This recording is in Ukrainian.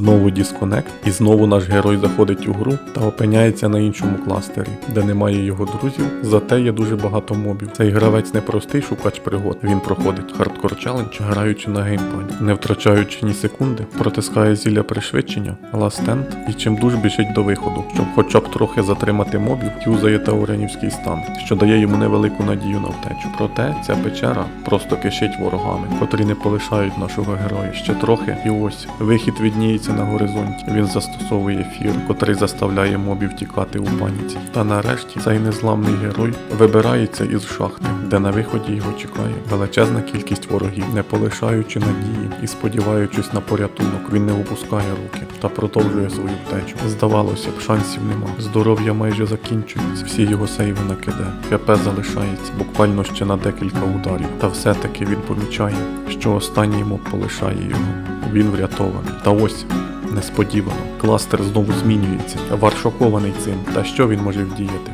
Знову дисконект, і знову наш герой заходить у гру та опиняється на іншому кластері, де немає його друзів, зате є дуже багато мобів. Цей гравець не простий шукач пригод. Він проходить хардкор челендж, граючи на геймпаді, не втрачаючи ні секунди, протискає зілля пришвидшення, ластенд і чимдуж біжить до виходу, щоб хоча б трохи затримати мобів, юзає таурянівський стан, що дає йому невелику надію на втечу. Проте ця печера просто кишить ворогами, котрі не полишають нашого героя. Ще трохи, і ось вихід відніється на горизонті. Він застосовує ефір, котрий заставляє мобів тікати у паніці. Та нарешті цей незламний герой вибирається із шахти, де на виході його чекає величезна кількість ворогів, не полишаючи надії і сподіваючись на порятунок, він не опускає руки та продовжує свою втечу. Здавалося б, шансів нема. Здоров'я майже закінчується, всі його сейви накиде. ХП залишається буквально ще на декілька ударів. Та все-таки він помічає, що останній моб полишає його. Він врятований. Та ось. Несподівано, кластер знову змінюється. варшокований цим. Та що він може вдіяти?